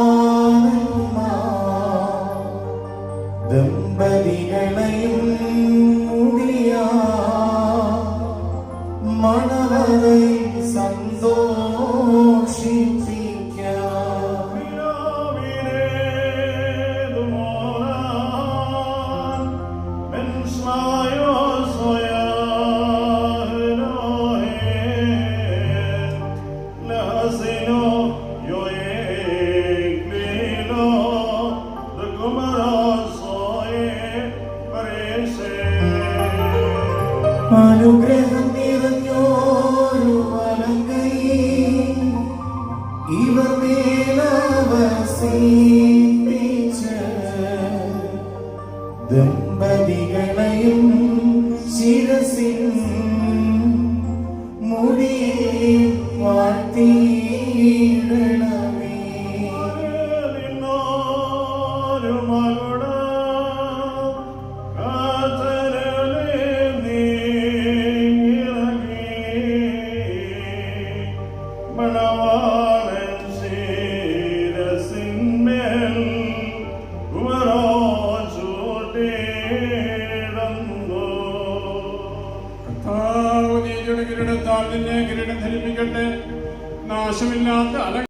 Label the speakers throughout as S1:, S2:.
S1: ശംശാനന്മാ ദമ്പതികളെയും ദമ്പതികളെയും ശിരസിൻ മുടിയെ വാഴ്ത്തിയിടണമേ
S2: കർത്താവ് നീതിയുടെ കിരീടത്താൽ നിന്നെ കിരീടം ധരിപ്പിക്കട്ടെ. നാശമില്ലാത്ത അല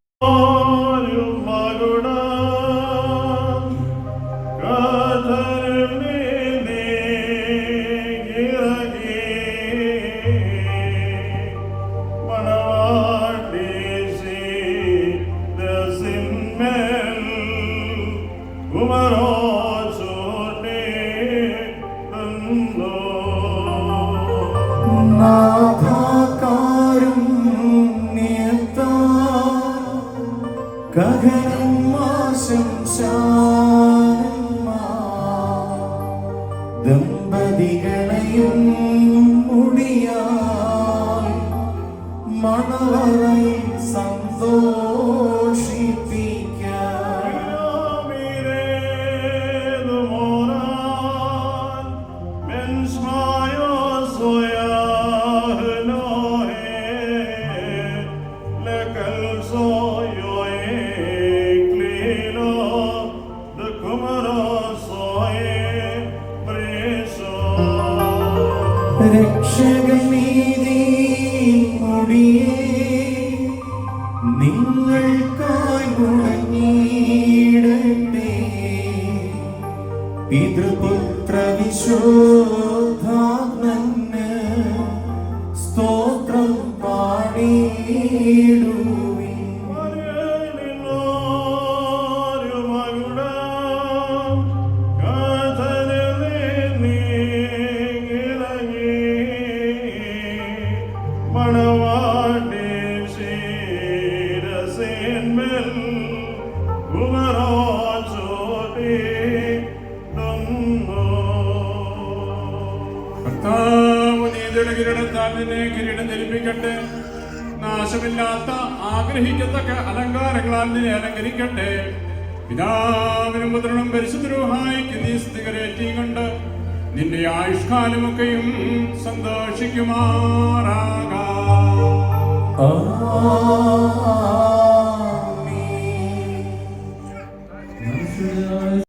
S1: നാഥാകാരം ഗഗനം ദമ്പതികളെയും മുടിയാൽ മണവറയിൽ സന്തോഷിപ്പിക്കാം രക്ഷകൻ നീതി മുടിയേ നിങ്ങൾക്കായി മുടങ്ങിയിടട്ടെ പിതൃപുത്ര വിശോധാത്മന്
S2: കിരീടത്താൽ നിന്നെ കിരീടം ധരിപ്പിക്കട്ടെ. നാശമില്ലാത്ത ആഗ്രഹിക്കത്തക്ക അലങ്കാരങ്ങളാൽ നിന്നെ അലങ്കരിക്കട്ടെ. പിതാവിനും പുത്രനും പരിശുദ്ധരൂഹായിക്ക് നീ സ്ഥികരേറ്റിയും കൊണ്ട് നിന്റെ ആയുഷ്കാലമൊക്കെയും സന്തോഷിക്കുമാറാകാം.